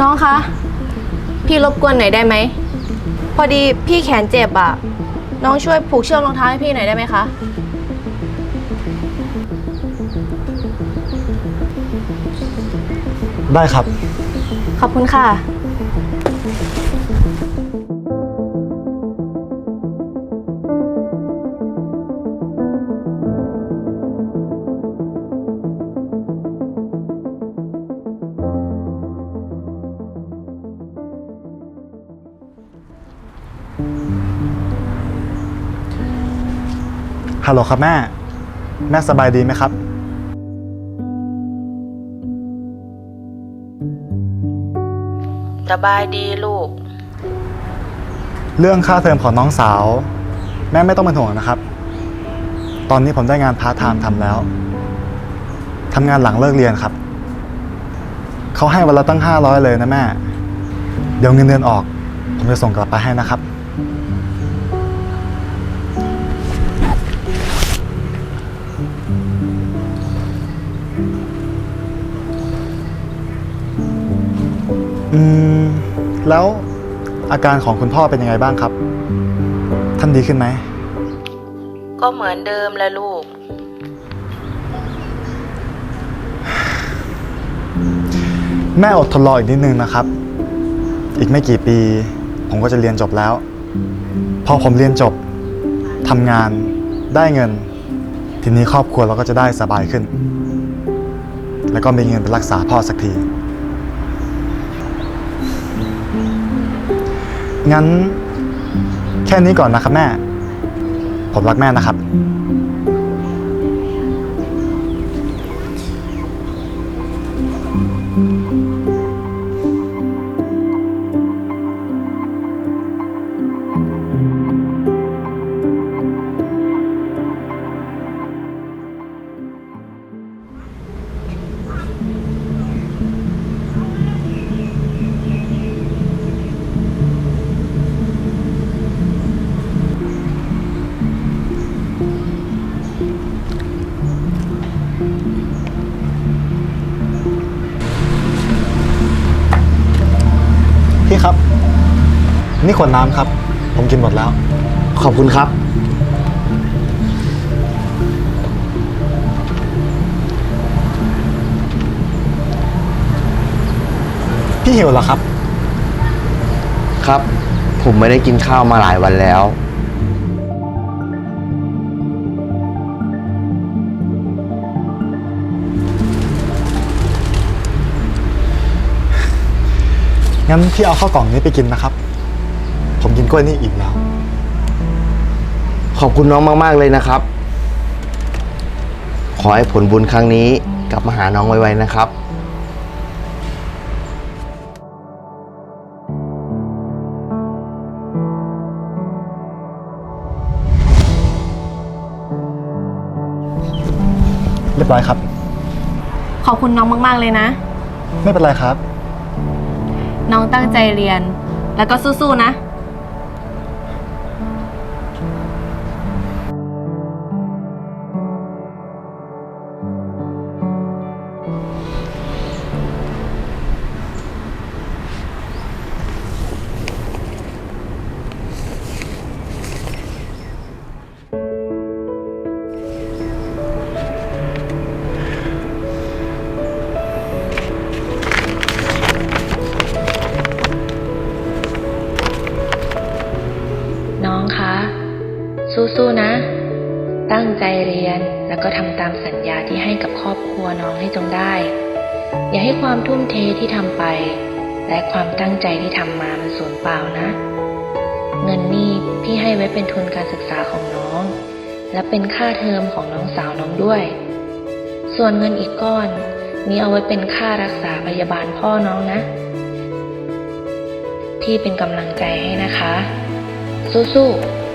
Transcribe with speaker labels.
Speaker 1: น้องคะ พี่รบกวนหน่อยได้ไหม พอดีพี่แขนเจ็บอะน้องช่วยผูกเชือกรองเท้าให้พี่หน่อยได้ไหมคะ
Speaker 2: ได้ครับ
Speaker 1: ขอบคุณค่ะ
Speaker 2: ฮัลโหลครับแม่ แม่สบายดีไหมครับ
Speaker 3: สบายดีลูก
Speaker 2: เรื่องค่าเทอมของน้องสาว แม่ไม่ต้องเป็นห่วงนะครับ ตอนนี้ผมได้งานพาร์ทไทม์ทำแล้วทำงานหลังเลิกเรียนครับ เขาให้วันละตั้ง500เลยนะแม่ เดี๋ยวเงินเดือนออก ผมจะส่งกลับไปให้นะครับ อืม แล้วอาการของคุณพ่อเป็นยังไงบ้างครับ ท่านดีขึ้นไหม
Speaker 3: ก็เหมือนเดิมแหละลูก
Speaker 2: แม่อดทนรออีกนิดนึงนะครับ อีกไม่กี่ปี ผมก็จะเรียนจบแล้ว พอผมเรียนจบทำงานได้เงิน ทีนี้ครอบครัวเราก็จะได้สบายขึ้น แล้วก็มีเงินไปรักษาพ่อสักที งั้นแค่นี้ก่อนนะครับแม่ ผมรักแม่นะครับ ครับ นี่ขวดน้ำครับ ผมกินหมดแล้ว
Speaker 4: ขอบคุณครับ
Speaker 2: พี่หิวเหรอครับ
Speaker 4: ครับ ผมไม่ได้กินข้าวมาหลายวันแล้ว
Speaker 2: งั้นพี่เอาข้าวกล่องนี้ไปกินนะครับ ผมกินกล้วยนี่อิ่มแล้ว
Speaker 4: ขอบคุณน้องมาก ๆ เลยนะครับ ขอให้ผลบุญครั้งนี้กลับมาหาน้องไวๆนะครับ
Speaker 2: เรียบร้อยครับ
Speaker 1: ขอบคุณน้องมาก ๆ เลยนะ
Speaker 2: ไม่เป็นไรครับ
Speaker 1: น้องตั้งใจเรียน แล้วก็สู้ๆนะ
Speaker 3: สู้ๆนะ ตั้งใจเรียนแล้วก็ทำตามสัญญาที่ให้กับครอบครัวน้องให้จงได้ อย่าให้ความทุ่มเทที่ทำไป และความตั้งใจที่ทำมามันสูญเปล่านะ เงินนี่พี่ให้ไว้เป็นทุนการศึกษาของน้อง และเป็นค่าเทอมของน้องสาวน้องด้วย ส่วนเงินอีกก้อนนี้เอาไว้เป็นค่ารักษาพยาบาลพ่อน้องนะ พี่เป็นกำลังใจให้นะคะ สู้ๆ